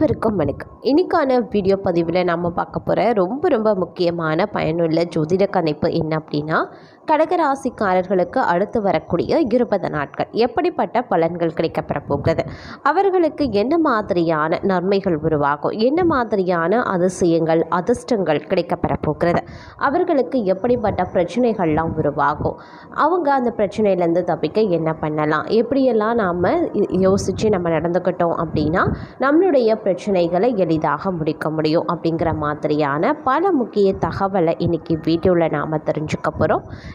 அனைவருக்கும் வணக்கம். இன்றைக்கான வீடியோ பதிவில் நம்ம பார்க்க போகிற ரொம்ப ரொம்ப முக்கியமான பயனுள்ள ஜோதிட கணிப்பு என்ன அப்படின்னா கடகராசிக்காரர்களுக்கு அடுத்து வரக்கூடிய இருபது நாட்கள் எப்படிப்பட்ட பலன்கள் கிடைக்கப்பெற போகிறது அவர்களுக்கு என்ன மாதிரியான நன்மைகள் உருவாகும்? என்ன மாதிரியான அதிசயங்கள் அதிர்ஷ்டங்கள் கிடைக்கப்பெற போகிறது அவர்களுக்கு எப்படிப்பட்ட பிரச்சனைகள்லாம் உருவாகும்? அவங்க அந்த பிரச்சனையிலேருந்து தப்பிக்க என்ன பண்ணலாம்? எப்படியெல்லாம் நாம் யோசித்து நம்ம நடந்துக்கிட்டோம் அப்படின்னா நம்மளுடைய பிரச்சனைகளை எளிதாக முடிக்க முடியும் அப்படிங்கிற மாதிரியான பல முக்கிய தகவலை இன்றைக்கி வீடியோவில் நாம் தெரிஞ்சுக்க போகிறோம்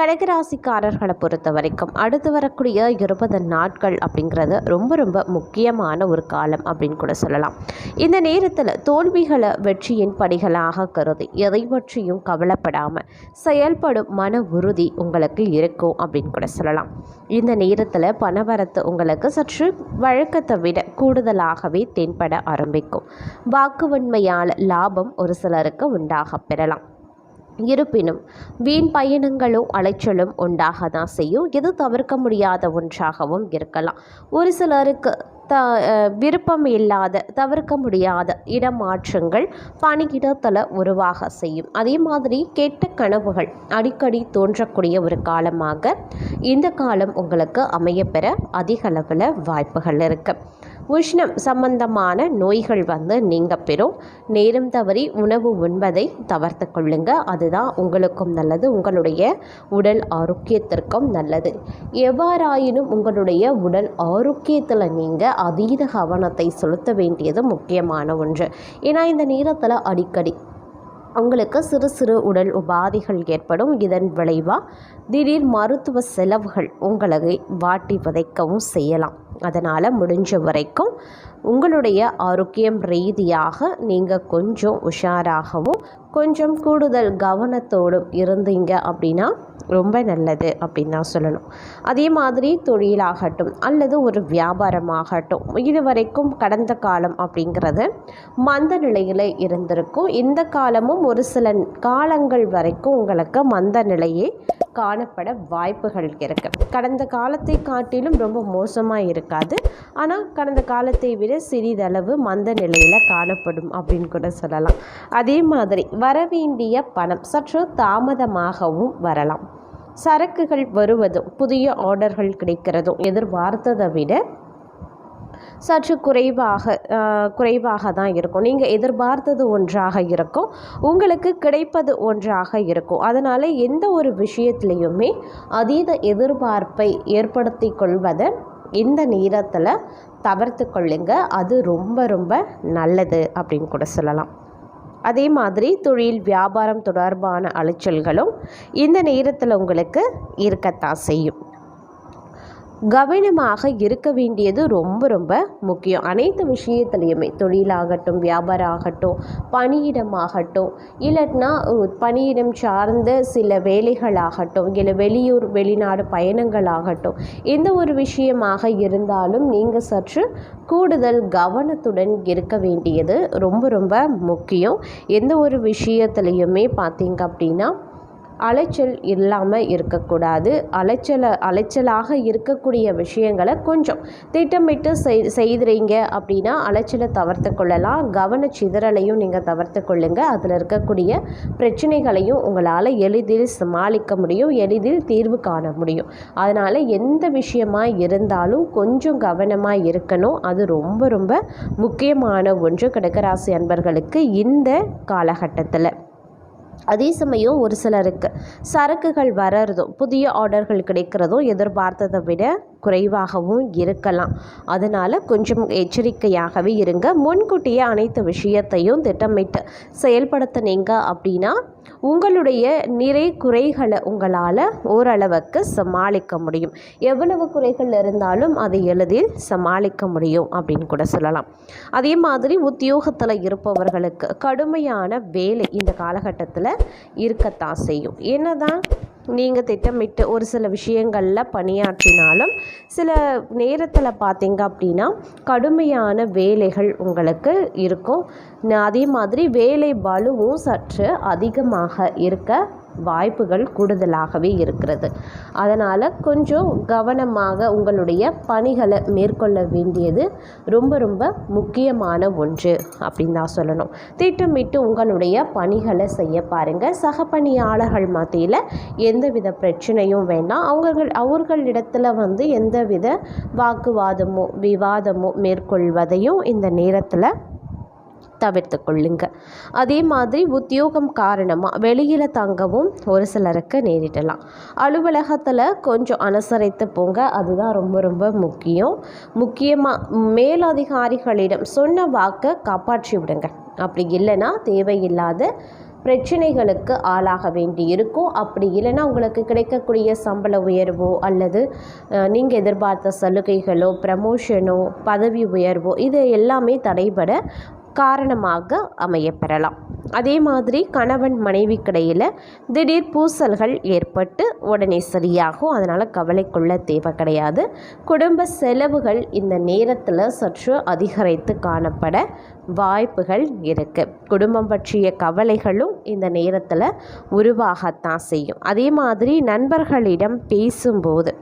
கடகராசிக்காரர்களை பொறுத்த வரைக்கும் அடுத்து வரக்கூடிய இருபது நாட்கள் அப்படிங்கிறது ரொம்ப ரொம்ப முக்கியமான ஒரு காலம் அப்படின்னு கூட சொல்லலாம். இந்த நேரத்தில் தோல்விகளை வெற்றியின் படிகளாக கருதி எதை பற்றியும் கவலைப்படாமல் செயல்படும் மன உறுதி உங்களுக்கு இருக்கும் அப்படின்னு கூட சொல்லலாம். இந்த நேரத்தில் பணவரத்து உங்களுக்கு சற்று வழக்கத்தை விட கூடுதலாகவே தென்பட ஆரம்பிக்கும். வாக்குவன்மையால் லாபம் ஒரு சிலருக்கு உண்டாக பெறலாம். இருப்பினும் வீண் பயணங்களும் அலைச்சலும் உண்டாக தான் செய்யும். இது தவிர்க்க முடியாத ஒன்றாகவும் இருக்கலாம். ஒரு சிலருக்கு த விருப்பம் இல்லாத தவிர்க்க முடியாத இடமாற்றங்கள் பணியிடத்தில் உருவாக செய்யும். அதே மாதிரி கெட்ட கனவுகள் அடிக்கடி தோன்றக்கூடிய ஒரு காலமாக இந்த காலம் உங்களுக்கு அமையப்பெற அதிக அளவில் வாய்ப்புகள் இருக்குது உஷ்ணம் சம்பந்தமான நோய்கள் வந்து நீங்கள் பெறும் நேரம் தவறி உணவு உண்பதை தவிர்த்து கொள்ளுங்க. அதுதான் உங்களுக்கும் நல்லது. உங்களுடைய உடல் ஆரோக்கியத்திற்கும் நல்லது. எவ்வாறாயினும் உங்களுடைய உடல் ஆரோக்கியத்தில் நீங்கள் அதீத கவனத்தை செலுத்த வேண்டியது முக்கியமான ஒன்று. ஏன்னா இந்த நேரத்தில் அடிக்கடி உங்களுக்கு சிறு சிறு உடல் உபாதைகள் ஏற்படும். இதன் விளைவாக திடீர் மருத்துவ செலவுகள் உங்களை வாட்டி வதைக்கவும் செய்யலாம். அதனால் முடிஞ்ச வரைக்கும் உங்களுடைய ஆரோக்கியம் ரீதியாக நீங்கள் கொஞ்சம் உஷாராகவும் கொஞ்சம் கூடுதல் கவனத்தோடும் இருந்தீங்க அப்படின்னா ரொம்ப நல்லது அப்படின்னு தான் சொல்லணும். அதே மாதிரி தொழிலாகட்டும் அல்லது ஒரு வியாபாரமாகட்டும் இது வரைக்கும் கடந்த காலம் அப்படிங்கிறது மந்த நிலையில் இருந்திருக்கும். இந்த காலமும் ஒரு சில காலங்கள் வரைக்கும் உங்களுக்கு மந்த நிலையே காணப்பட வாய்ப்புகள் இருக்குது கடந்த காலத்தை காட்டிலும் ரொம்ப மோசமாக இருக்காது. ஆனால் கடந்த காலத்தை விட சிறிதளவு மந்த நிலையில் காணப்படும் அப்படின்னு கூட சொல்லலாம். அதே மாதிரி வரவேண்டிய பணம் சற்று தாமதமாகவும் வரலாம். சரக்குகள் வருவதும் புதிய ஆர்டர்கள் கிடைக்கிறதும் எதிர்பார்த்ததை விட சற்று குறைவாக குறைவாக தான் இருக்கும். நீங்கள் எதிர்பார்த்தது ஒன்றாக இருக்கும். உங்களுக்கு கிடைப்பது ஒன்றாக இருக்கும். அதனால் எந்த ஒரு விஷயத்துலையுமே அதீத எதிர்பார்ப்பை ஏற்படுத்தி கொள்வதை இந்த நேரத்தில் தவிர்த்து கொள்ளுங்க. அது ரொம்ப ரொம்ப நல்லது அப்படின்னு கூட சொல்லலாம். அதே மாதிரி தொழில் வியாபாரம் தொடர்பான அலைச்சல்களும் இந்த நேரத்தில் உங்களுக்கு இருக்கத்தான் செய்யும். கவனமாக இருக்க வேண்டியது ரொம்ப ரொம்ப முக்கியம். அனைத்து விஷயத்துலையுமே தொழிலாகட்டும் வியாபாரம் ஆகட்டும் பணியிடமாகட்டும் இல்லைன்னா பணியிடம் சார்ந்த சில வேலைகளாகட்டும் இல்லை வெளியூர் வெளிநாடு பயணங்களாகட்டும் எந்த ஒரு விஷயமாக இருந்தாலும் நீங்கள் சற்று கூடுதல் கவனத்துடன் இருக்க வேண்டியது ரொம்ப ரொம்ப முக்கியம். எந்த ஒரு விஷயத்துலையுமே பார்த்தீங்க அப்படின்னா அலைச்சல் இல்லாமல் இருக்கக்கூடாது. அலைச்சலை அலைச்சலாக இருக்கக்கூடிய விஷயங்களை கொஞ்சம் திட்டமிட்டு செய் செய்கிறீங்க அப்படின்னா அலைச்சலை தவிர்த்து கொள்ளலாம். கவன சிதறலையும் நீங்கள் தவிர்த்து கொள்ளுங்கள் அதில் இருக்கக்கூடிய பிரச்சனைகளையும் உங்களால் எளிதில் சமாளிக்க முடியும். எளிதில் தீர்வு காண முடியும். அதனால் எந்த விஷயமாக இருந்தாலும் கொஞ்சம் கவனமாக இருக்கணும். அது ரொம்ப ரொம்ப முக்கியமான ஒன்று. கடகராசி அன்பர்களுக்கு இந்த காலகட்டத்தில். அதே சமயம் ஒரு சிலருக்கு சரக்குகள் வர்றதும் புதிய ஆர்டர்கள் கிடைக்கிறதும் எதிர்பார்த்ததை விட குறைவாகவும் இருக்கலாம். அதனால் கொஞ்சம் எச்சரிக்கையாகவே இருங்க. முன்கூட்டியே அனைத்து விஷயத்தையும் திட்டமிட்டு செயல்படுத்தினீங்க அப்படின்னா உங்களுடைய நிறை குறைகளை உங்களால் ஓரளவுக்கு சமாளிக்க முடியும். எவ்வளவு குறைகள் இருந்தாலும் அதை எளிதில் சமாளிக்க முடியும் அப்படின்னு கூட சொல்லலாம். அதே மாதிரி உத்தியோகத்தில் இருப்பவர்களுக்கு கடுமையான வேலை இந்த காலகட்டத்தில் இருக்கத்தான் செய்யும். என்னதான் நீங்கள் திட்டமிட்டு ஒரு சில விஷயங்களில் பணியாற்றினாலும் சில நேரத்தில் பார்த்தீங்க அப்படின்னா கடுமையான வேலைகள் உங்களுக்கு இருக்கும். அதே மாதிரி வேலை பலுவும் சற்று அதிகமாக இருக்க வாய்ப்புகள் கூடுதலாகவே இருக்கிறது. அதனால் கொஞ்சம் கவனமாக உங்களுடைய பணிகளை மேற்கொள்ள வேண்டியது ரொம்ப ரொம்ப முக்கியமான ஒன்று அப்படின்னு தான் சொல்லணும். திட்டமிட்டு உங்களுடைய பணிகளை செய்ய பாருங்கள் சக பணியாளர்கள் மத்தியில் எந்தவித பிரச்சனையும் வேண்டாம். அவர்கள் அவர்களிடத்தில் வந்து எந்தவித வாக்குவாதமோ விவாதமோ மேற்கொள்வதையும் இந்த நேரத்தில் தவிர்த்து கொள்ளுங்க. அதே மாதிரி உத்தியோகம் காரணமாக வெளியில் தங்கவும் ஒரு சிலருக்கு நேரிடலாம். அலுவலகத்தில் கொஞ்சம் அனுசரித்து போங்க. அதுதான் ரொம்ப ரொம்ப முக்கியம். முக்கியமாக மேலதிகாரிகளிடம் சொன்ன வாக்கை காப்பாற்றி விடுங்க. அப்படி இல்லைன்னா தேவையில்லாத பிரச்சனைகளுக்கு ஆளாக வேண்டி இருக்கும். அப்படி இல்லைன்னா உங்களுக்கு கிடைக்கக்கூடிய சம்பள உயர்வோ அல்லது நீங்கள் எதிர்பார்த்த சலுகைகளோ ப்ரமோஷனோ பதவி உயர்வோ இது எல்லாமே தடைபட காரணமாக அமையப்பெறலாம். அதே மாதிரி கணவன் மனைவிக்கிடையில் திடீர் பூசல்கள் ஏற்பட்டு உடனே சரியாகும். அதனால் கவலை கொள்ள தேவை கிடையாது. குடும்ப செலவுகள் இந்த நேரத்தில் சற்று அதிகரித்து காணப்பட வாய்ப்புகள் இருக்குது குடும்பம் பற்றிய கவலைகளும் இந்த நேரத்தில் உருவாகத்தான் செய்யும். அதே மாதிரி நண்பர்களிடம் பேசும்போது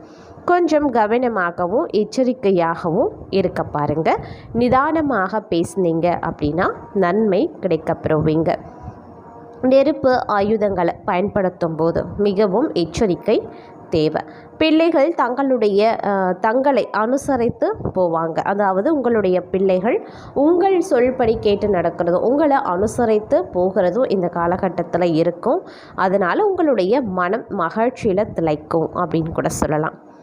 கொஞ்சம் கவனமாகவும் எச்சரிக்கையாகவும் இருக்க பாருங்க. நிதானமாக பேசுனீங்க அப்படின்னா நன்மை கிடைக்கப்பெறுவீங்க நெருப்பு ஆயுதங்களை பயன்படுத்தும் போது மிகவும் எச்சரிக்கை தேவை. பிள்ளைகள் தங்களுடைய தங்களை அனுசரித்து போவாங்க. அதாவது உங்களுடைய பிள்ளைகள் உங்கள் சொல்படி கேட்டு நடக்கிறதும் உங்களை அனுசரித்து போகிறதும் இந்த காலகட்டத்தில் இருக்கும். அதனால் உங்களுடைய மனம் மகிழ்ச்சியில் திளைக்கும் அப்படின்னு கூட சொல்லலாம்.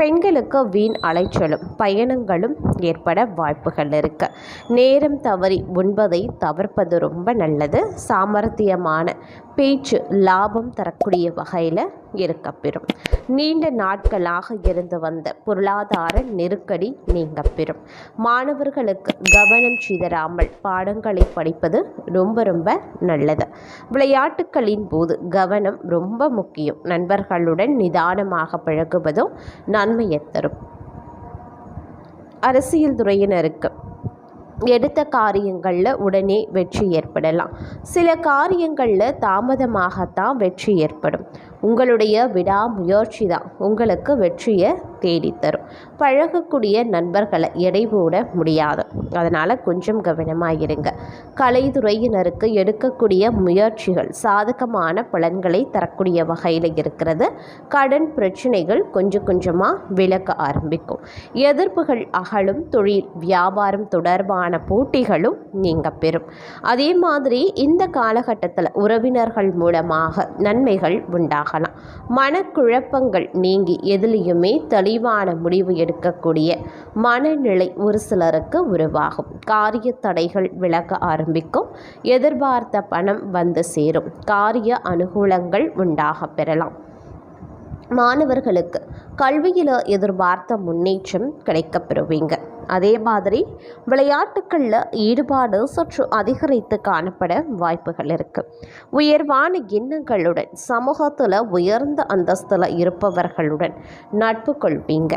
பெண்களுக்கு வீண் அலைச்சலும் பயணங்களும் ஏற்பட வாய்ப்புகள் இருக்கு. நேரம் தவறி உண்பதை தவிர்ப்பது ரொம்ப நல்லது. சாமர்த்தியமான பேச்சு லாபம் தரக்கூடிய வகையில் இருக்கப்பெறும் நீண்ட நாட்களாக இருந்து வந்த பொருளாதார நெருக்கடி நீங்க பெறும் மாணவர்களுக்கு கவனம் சிதறாமல் பாடங்களை படிப்பது ரொம்ப ரொம்ப நல்லது. விளையாட்டுகளின் போது கவனம் ரொம்ப முக்கியம். நண்பர்களுடன் நிதானமாக பழகுவதும் நான் நன்மையை தரும் அரசியல் துறையினருக்கு எடுத்த காரியங்களில் உடனே வெற்றி ஏற்படலாம். சில காரியங்களில் தாமதமாகத்தான் வெற்றி ஏற்படும். உங்களுடைய விடாமுயற்சி தான். உங்களுக்கு வெற்றியை தேடித்தரும். பழகக்கூடிய நண்பர்களை எடைபோட முடியாது. அதனால் கொஞ்சம் கவனமாக இருங்க கலைத்துறையினருக்கு எடுக்கக்கூடிய முயற்சிகள் சாதகமான பலன்களை தரக்கூடிய வகையில் இருக்கிறது. கடன் பிரச்சனைகள் கொஞ்சம் கொஞ்சமாக விலக ஆரம்பிக்கும். எதிர்ப்புகள் அகலும். தொழில் வியாபாரம் தொடர்பான போட்டிகளும் நீங்க பெறும். அதே மாதிரி இந்த காலகட்டத்தில் உறவினர்கள் மூலமாக நன்மைகள் உண்டாகலாம். மனக்குழப்பங்கள் நீங்கி எதிலையுமே தெளிவான முடிவு எடுக்கக்கூடிய மனநிலை ஒரு சிலருக்கு உருவாகும். காரிய தடைகள் விலக ஆரம்பிக்கும். எதிர்பார்த்த பணம் வந்து சேரும். காரிய அனுகூலங்கள் உண்டாக பெறலாம். மாணவர்களுக்கு கல்வியில் எதிர்பார்த்த முன்னேற்றம் கிடைக்கப்பெறுவீங்க. அதே மாதிரி விளையாட்டுகளில் ஈடுபாடு சற்று அதிகரித்து காணப்பட வாய்ப்புகள் இருக்குது உயர்வான எண்ணங்களுடன் சமூகத்தில் உயர்ந்த அந்தஸ்தில் இருப்பவர்களுடன் நட்பு கொள்வீங்க.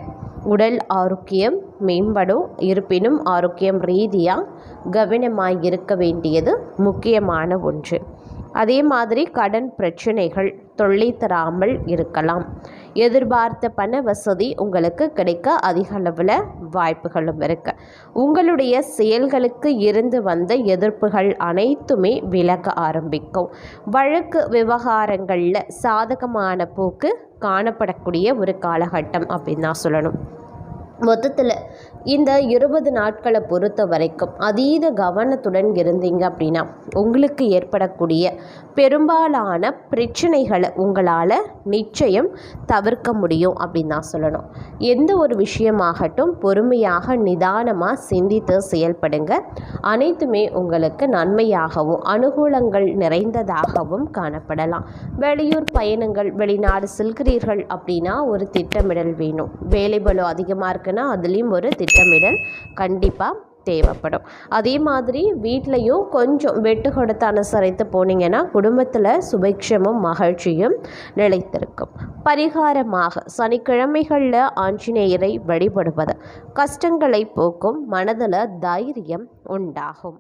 உடல் ஆரோக்கியம் மேம்படும் இருப்பினும் ஆரோக்கியம் ரீதியாக கவனமாக இருக்க வேண்டியது முக்கியமான ஒன்று. அதே மாதிரி கடன் பிரச்சனைகள் தொல்லை தராமல் இருக்கலாம். எதிர்பார்த்த பண வசதி உங்களுக்கு கிடைக்க அதிக அளவில் வாய்ப்புகளும் இருக்கு. உங்களுடைய செயல்களுக்கு இருந்து வந்த எதிர்ப்புகள் அனைத்துமே விலக ஆரம்பிக்கும். வழக்கு விவகாரங்களில் சாதகமான போக்கு காணப்படக்கூடிய ஒரு காலகட்டம் அப்படின்னு தான் சொல்லணும். மொத்தத்தில் இந்த இருபது நாட்களை பொறுத்த வரைக்கும் அதீத கவனத்துடன் இருந்தீங்க அப்படின்னா உங்களுக்கு ஏற்படக்கூடிய பெரும்பாலான பிரச்சனைகளை உங்களால் நிச்சயம் தவிர்க்க முடியும் அப்படின்னு தான் சொல்லணும். எந்த ஒரு விஷயமாகட்டும் பொறுமையாக நிதானமாக சிந்தித்து செயல்படுங்க. அனைத்துமே உங்களுக்கு நன்மையாகவும் அனுகூலங்கள் நிறைந்ததாகவும் காணப்படலாம். வெளியூர் பயணங்கள் வெளிநாடு செல்கிறீர்கள் அப்படின்னா ஒரு திட்டமிடல் வேணும். வேலை அதிகமாக இருக்குன்னா அதுலேயும் ஒரு திட்டமிடல் கண்டிப்பாக தேவைப்படும். அதே மாதிரி வீட்லேயும் கொஞ்சம் வெட்டு கொடுத்து அனுசரித்து போனீங்கன்னா குடும்பத்தில் சுபிக்ஷமும் மகிழ்ச்சியும் நிலைத்திருக்கும். பரிகாரமாக சனிக்கிழமைகளில் ஆஞ்சநேயரை வழிபடுவது கஷ்டங்களை போக்கும் மனதில் தைரியம் உண்டாகும்.